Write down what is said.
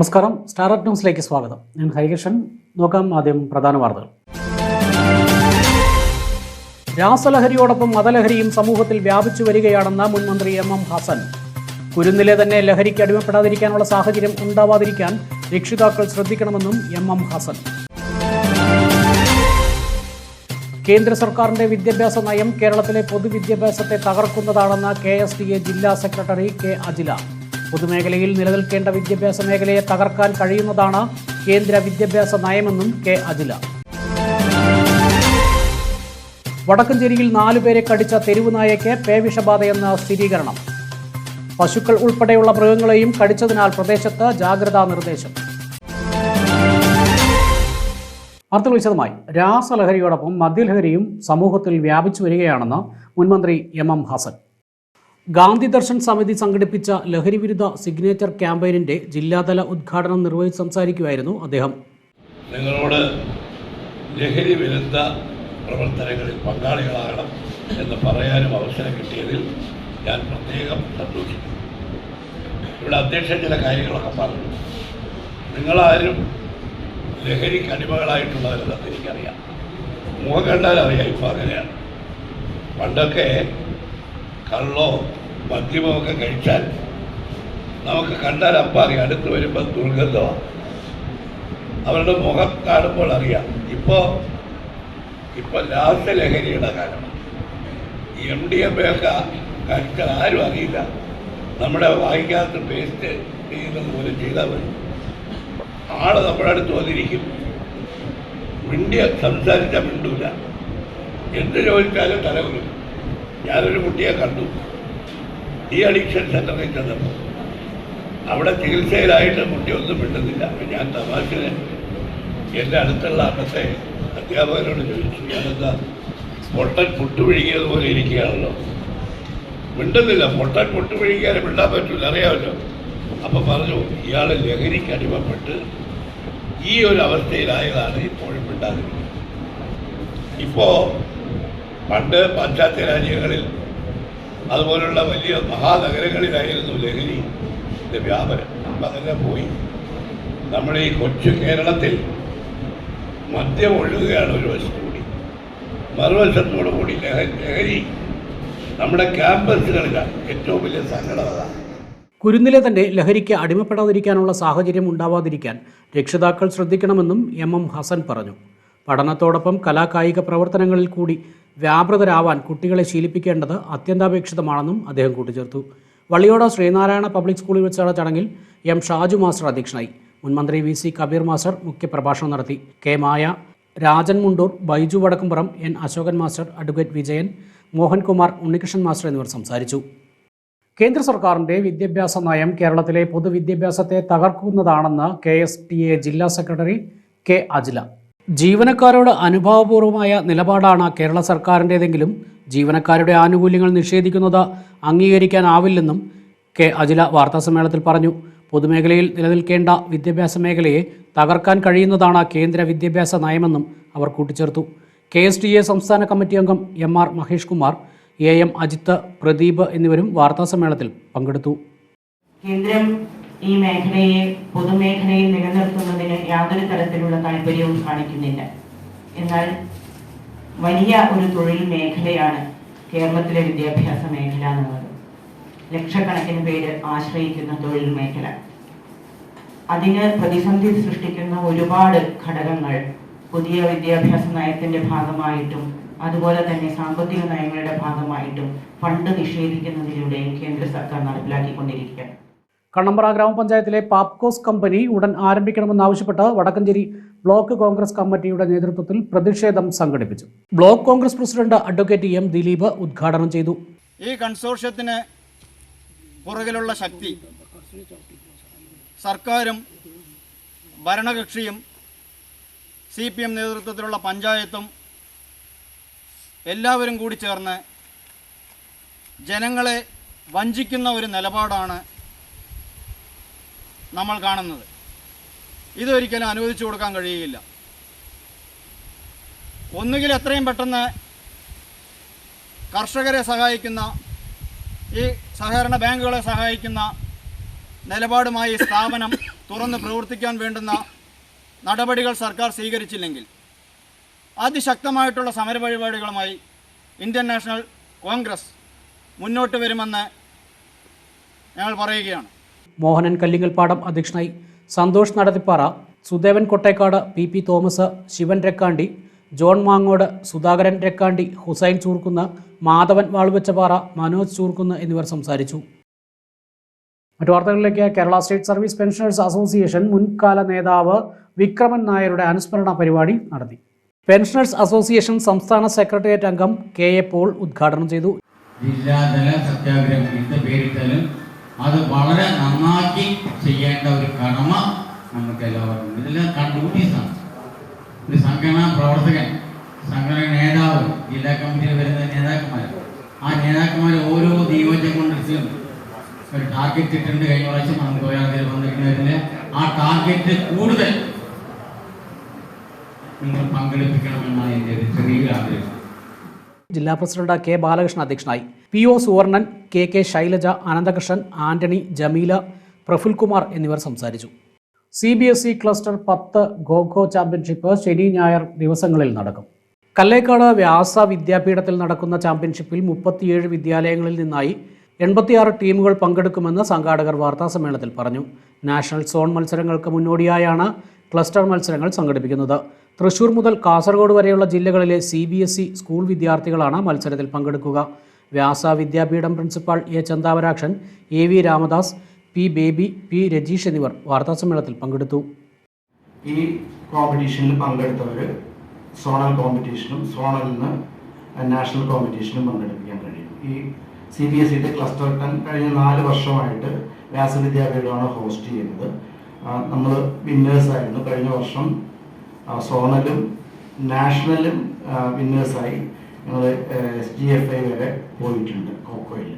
നമസ്കാരം. സ്റ്റാർട്ട് ന്യൂസിലേക്ക് സ്വാഗതം. ഞാൻ ഹരികൃഷ്ണൻ. നോക്കാം ആദ്യം പ്രധാന വാർത്തകൾ. രാസലഹരിയോടൊപ്പം മതലഹരിയും സമൂഹത്തിൽ വ്യാപിച്ചു വരികയാണെന്ന് മുൻ മന്ത്രി എം എം ഹസൻ. കുരുന്നിലെ തന്നെ ലഹരിക്ക് അടിമപ്പെടാതിരിക്കാനുള്ള സാഹചര്യം ഉണ്ടാവാതിരിക്കാൻ രക്ഷിതാക്കൾ ശ്രദ്ധിക്കണമെന്നും എം എം ഹസൻ. കേന്ദ്ര സർക്കാരിന്റെ വിദ്യാഭ്യാസ നയം കേരളത്തിലെ പൊതുവിദ്യാഭ്യാസത്തെ തകർക്കുന്നതാണെന്ന് കെ എസ് ഡി എ ജില്ലാ സെക്രട്ടറി കെ അജില. പൊതുമേഖലയിൽ നിലനിൽക്കേണ്ട വിദ്യാഭ്യാസ മേഖലയെ തകർക്കാൻ കഴിയുന്നതാണ് കേന്ദ്ര വിദ്യാഭ്യാസ നയമെന്നും കെ അജില. വടക്കഞ്ചേരിയിൽ നാലുപേരെ കടിച്ച തെരുവ് നായയ്ക്ക് പേവിഷബാധയെന്ന സ്ഥിരീകരണം. പശുക്കൾ ഉൾപ്പെടെയുള്ള മൃഗങ്ങളെയും കടിച്ചതിനാൽ പ്രദേശത്ത് ജാഗ്രതാ നിർദ്ദേശം. വാർത്തകൾ വിശദമായി. രാസലഹരിയോടൊപ്പം മദ്യലഹരിയും സമൂഹത്തിൽ വ്യാപിച്ചു വരികയാണെന്ന് മുൻമന്ത്രി എം എം ഹസൻ. ഗാന്ധി ദർശൻ സമിതി സംഘടിപ്പിച്ച ലഹരിവിരുദ്ധ സിഗ്നേച്ചർ ക്യാമ്പയിനിന്റെ ജില്ലാതല ഉദ്ഘാടനം നിർവഹിച്ച് സംസാരിക്കുകയായിരുന്നു അദ്ദേഹം. നിങ്ങളോട് ലഹരി വിരുദ്ധ പ്രവർത്തനങ്ങളിൽ പങ്കാളികളാകണം എന്ന് പറയാനും അവസരം കിട്ടിയതിൽ ഞാൻ പ്രത്യേകം സന്തോഷിക്കുന്നു. ഇവിടെ അധ്യക്ഷൻ ചില കാര്യങ്ങളൊക്കെ പറഞ്ഞു. നിങ്ങളാരും ലഹരിക്ക് അടിമകളായിട്ടുള്ളവരെന്ന് എനിക്കറിയാം. മുഖം കണ്ടാൽ അറിയാം ഇപ്പം അങ്ങനെയാണ് പണ്ടൊക്കെ കള്ളോ മദ്യമോ ഒക്കെ കഴിച്ചാൽ നമുക്ക് കണ്ടാൽ അപ്പം അറിയാം. അടുത്ത് വരുമ്പോൾ ദുർഗന്ധമാണ് അവരുടെ മുഖം കാണുമ്പോൾ അറിയാം. ഇപ്പോൾ ഇപ്പോൾ ലഹരിയുടെ കാലമാണ് എം ഡി എം ഒക്കെ കഴിച്ചാൽ ആരും അറിയില്ല. നമ്മുടെ വായിക്കാത്ത പേസ്റ്റ് ചെയ്യുന്നത് പോലെ ചെയ്താൽ മതി. ആൾ നമ്മുടെ അടുത്ത് വന്നിരിക്കും. മിണ്ടിയ സംസാരിച്ചാൽ മിണ്ടൂല. എന്ത് ചോദിച്ചാലും തലകുലും ഞാനൊരു കുട്ടിയെ കണ്ടു. ഈ അഡിക്ഷൻ സെന്ററിൽ ചെന്നപ്പോൾ അവിടെ ചികിത്സയിലായിട്ട് കുട്ടി ഒന്നും വിട്ടുന്നില്ല അപ്പം ഞാൻ തമാശന് എന്റെ അടുത്തുള്ള അന്നത്തെ അധ്യാപകരോട് ചോദിച്ചു ഞാനെന്താ പൊട്ടൻ പുട്ടുപിഴുകിയത് പോലെ ഇരിക്കുകയാണല്ലോ? മിണ്ടുന്നില്ല. പൊട്ടൻ പുട്ടുപിഴുകിയാലും മിണ്ടാൻ പറ്റില്ല അറിയാമല്ലോ? അപ്പം പറഞ്ഞു ഇയാൾ ലഹരിക്ക് അടിമപ്പെട്ട് ഈ ഒരു അവസ്ഥയിലായതാണ് ഇപ്പോഴും മിണ്ടാതിരിക്കുന്നത്. ഇപ്പോൾ പണ്ട് പാശ്ചാത്യ രാജ്യങ്ങളിൽ അതുപോലുള്ള വലിയ മഹാനഗരങ്ങളിലായിരുന്നു ലഹരി വ്യാപനം. അതെല്ലാം പോയി. നമ്മുടെ ഈ കൊച്ചു കേരളത്തിൽ മദ്യം ഒഴുകുകയാണ് ഒരു വശത്തു കൂടി. മറുവശത്തോടു കൂടി ലഹരി നമ്മുടെ ക്യാമ്പസുകളിലാണ് ഏറ്റവും വലിയ സങ്കടം അതാണ് കുരുന്നിലെ തന്നെ ലഹരിക്ക് അടിമപ്പെടാതിരിക്കാനുള്ള സാഹചര്യം ഉണ്ടാവാതിരിക്കാൻ രക്ഷിതാക്കൾ ശ്രദ്ധിക്കണമെന്നും എം എം ഹസൻ പറഞ്ഞു. പഠനത്തോടൊപ്പം കലാകായിക പ്രവർത്തനങ്ങളിൽ കൂടി വ്യാപൃതരാവാൻ കുട്ടികളെ ശീലിപ്പിക്കേണ്ടത് അത്യന്താപേക്ഷിതമാണെന്നും അദ്ദേഹം കൂട്ടിച്ചേർത്തു. വള്ളിയോട ശ്രീനാരായണ പബ്ലിക് സ്കൂളിൽ വെച്ചാണ് ചടങ്ങിൽ എം ഷാജു മാസ്റ്റർ അധ്യക്ഷനായി. മുൻമന്ത്രി വി സി കബീർ മാസ്റ്റർ മുഖ്യപ്രഭാഷണം നടത്തി. K Maya Rajan Mundur Baiju Vadakkumpuram N Ashokan master advocate Vijayan Mohankumar Unnikrishnan master എന്നിവർ സംസാരിച്ചു. കേന്ദ്ര സർക്കാരിന്റെ വിദ്യാഭ്യാസ നയം കേരളത്തിലെ പൊതുവിദ്യാഭ്യാസത്തെ തകർക്കുന്നതാണെന്ന് കെ എസ് ടി എ ജില്ലാ സെക്രട്ടറി കെ അജില. ജീവനക്കാരോട് അനുഭാവപൂർവമായ നിലപാടാണ് കേരള സർക്കാരിന്റേതെങ്കിലും ജീവനക്കാരുടെ ആനുകൂല്യങ്ങൾ നിഷേധിക്കുന്നത് അംഗീകരിക്കാനാവില്ലെന്നും കെ അജില വാർത്താസമ്മേളനത്തിൽ പറഞ്ഞു. പൊതുമേഖലയിൽ നിലനിൽക്കേണ്ട വിദ്യാഭ്യാസ മേഖലയെ തകർക്കാൻ കഴിയുന്നതാണ് കേന്ദ്ര വിദ്യാഭ്യാസ നയമെന്നും അവർ കൂട്ടിച്ചേർത്തു. കെ എസ് ടി എ സംസ്ഥാന കമ്മിറ്റി അംഗം M R Mahesh Kumar A M Ajith Pradeep എന്നിവരും വാർത്താസമ്മേളനത്തിൽ പങ്കെടുത്തു. കേന്ദ്രം ഈ മേഖലയെ പൊതുമേഖലയിൽ നിലനിർത്തുന്നതിന് യാതൊരു തരത്തിലുള്ള താല്പര്യവും കാണിക്കുന്നില്ല. എന്നാൽ വലിയ ഒരു തൊഴിൽ മേഖലയാണ് കേരളത്തിലെ വിദ്യാഭ്യാസ മേഖല എന്നുള്ളത്. ലക്ഷക്കണക്കിന് പേര് ആശ്രയിക്കുന്ന തൊഴിൽ മേഖല. അതിന് പ്രതിസന്ധി സൃഷ്ടിക്കുന്ന ഒരുപാട് ഘടകങ്ങൾ പുതിയ വിദ്യാഭ്യാസ നയത്തിന്റെ ഭാഗമായിട്ടും അതുപോലെ തന്നെ സാമ്പത്തിക നയങ്ങളുടെ ഭാഗമായിട്ടും ഫണ്ട് നിഷേധിക്കുന്നതിലൂടെയും കേന്ദ്ര സർക്കാർ നടപ്പിലാക്കിക്കൊണ്ടിരിക്കുകയാണ്. കണ്ണമ്പ്ര ഗ്രാമപഞ്ചായത്തിലെ പാപ്കോസ് കമ്പനി ഉടൻ ആരംഭിക്കണമെന്നാവശ്യപ്പെട്ട് വടക്കഞ്ചേരി ബ്ലോക്ക് കോൺഗ്രസ് കമ്മിറ്റിയുടെ നേതൃത്വത്തിൽ പ്രതിഷേധം സംഘടിപ്പിച്ചു. Block Congress president advocate M Dileep ഉദ്ഘാടനം ചെയ്തു. ഈ കൺസോർഷ്യത്തിന് പുറകിലുള്ള ശക്തി സർക്കാരും ഭരണകക്ഷിയും സി പി എം നേതൃത്വത്തിലുള്ള പഞ്ചായത്തും എല്ലാവരും കൂടി ചേർന്ന് ജനങ്ങളെ വഞ്ചിക്കുന്ന ഒരു നിലപാടാണ് നമ്മൾ കാണുന്നത്. ഇതൊരിക്കലും അനുവദിച്ചു കൊടുക്കാൻ കഴിയുകയില്ല. ഒന്നുകിൽ എത്രയും പെട്ടെന്ന് കർഷകരെ സഹായിക്കുന്ന ഈ സഹകരണ ബാങ്കുകളെ സഹായിക്കുന്ന നിലപാടുമായി സ്ഥാപനം തുറന്ന് പ്രവർത്തിക്കാൻ വേണ്ടുന്ന നടപടികൾ സർക്കാർ സ്വീകരിച്ചില്ലെങ്കിൽ അതിശക്തമായിട്ടുള്ള സമരപരിപാടികളുമായി ഇന്ത്യൻ നാഷണൽ കോൺഗ്രസ് മുന്നോട്ട് വരുമെന്ന് ഞങ്ങൾ പറയുകയാണ്. മോഹനൻ കല്ലിങ്ങൽപ്പാടം അധ്യക്ഷനായി Santhosh Nadathippara Sudevan Kottekkad P P Thomas Sivan Rakkandi John Mangode Sudhakaran Rakkandi Hussain Choorkunnu Madhavan Valuvechapara Manoj Choorkunnu എന്നിവർ സംസാരിച്ചു. മറ്റു വാർത്തകളിലേക്ക് Kerala state service pensioners association മുൻകാല നേതാവ് വിക്രമൻ നായരുടെ അനുസ്മരണ പരിപാടി നടത്തി. പെൻഷനേഴ്സ് അസോസിയേഷൻ സംസ്ഥാന സെക്രട്ടേറിയറ്റ് അംഗം കെ എ പോൾ ഉദ്ഘാടനം ചെയ്തു. ജില്ലാതല സത്യാഗ്രഹം പേരിട്ടാലും അത് വളരെ നന്നാക്കി ചെയ്യേണ്ട ഒരു കടമ നമുക്ക് എല്ലാവർക്കും. ഇതെല്ലാം ഡ്യൂട്ടീസാണ് ഒരു സംഘടനാ പ്രവർത്തകൻ സംഘടന നേതാവ് ജില്ലാ കമ്മിറ്റിയിൽ വരുന്ന നേതാക്കന്മാർ ആ നേതാക്കന്മാർ ഓരോ നിയോജക മണ്ഡലത്തിലും ഒരു ടാർഗറ്റ് ഇട്ടിട്ടുണ്ട്. കഴിഞ്ഞ പ്രാവശ്യം നമുക്ക് ആ ടാർഗറ്റ് കൂടുതൽ നിങ്ങൾ പങ്കെടുപ്പിക്കണമെന്നാണ് എന്റെ ഒരു ചെറിയ ആഗ്രഹം. ജില്ലാ പ്രസിഡന്റ് കെ ബാലകൃഷ്ണൻ അധ്യക്ഷനായി. P O Suvarnan K K Shailaja Ananthakrishnan Antony Jameela Prafulkumar എന്നിവർ സംസാരിച്ചു. C B S E cluster പത്ത് ഖോഖോ ചാമ്പ്യൻഷിപ്പ് ശനി ഞായർ ദിവസങ്ങളിൽ നടക്കും. കല്ലേക്കാട് വ്യാസ വിദ്യാപീഠത്തിൽ നടക്കുന്ന ചാമ്പ്യൻഷിപ്പിൽ മുപ്പത്തിയേഴ് വിദ്യാലയങ്ങളിൽ നിന്നായി എൺപത്തിയാറ് ടീമുകൾ പങ്കെടുക്കുമെന്ന് സംഘാടകർ വാർത്താസമ്മേളനത്തിൽ പറഞ്ഞു. നാഷണൽ സോൺ മത്സരങ്ങൾക്ക് മുന്നോടിയായാണ് ക്ലസ്റ്റർ മത്സരങ്ങൾ സംഘടിപ്പിക്കുന്നത്. തൃശൂർ മുതൽ കാസർഗോഡ് വരെയുള്ള ജില്ലകളിലെ സി സ്കൂൾ വിദ്യാർത്ഥികളാണ് മത്സരത്തിൽ പങ്കെടുക്കുക. Vyasa Vidyapeetham principal A Chandavarakshan A V Ramadas P Baby P Rajeesh എന്നിവർ വാർത്താസമ്മേളനത്തിൽ പങ്കെടുത്തു. ഈ കോമ്പറ്റീഷനിൽ പങ്കെടുത്തവർ സോണൽ കോമ്പറ്റീഷനും സോണലിൽ നിന്ന് നാഷണൽ കോമ്പറ്റീഷനും പങ്കെടുപ്പിക്കാൻ കഴിയും ഈ സി ബി എസ് സിയുടെ ക്ലസ്റ്റർ ടെൻ കഴിഞ്ഞ നാല് വർഷമായിട്ട് വ്യാസവിദ്യാപീഠമാണ് ഹോസ്റ്റ് ചെയ്യുന്നത്. നമ്മൾ വിന്നേഴ്സായിരുന്നു കഴിഞ്ഞ വർഷം സോണലും നാഷണലും വിന്നേഴ്സായി എസ് ജി എഫ് ഐ വരെ പോയിട്ടുണ്ട് കോക്കോയിൽ.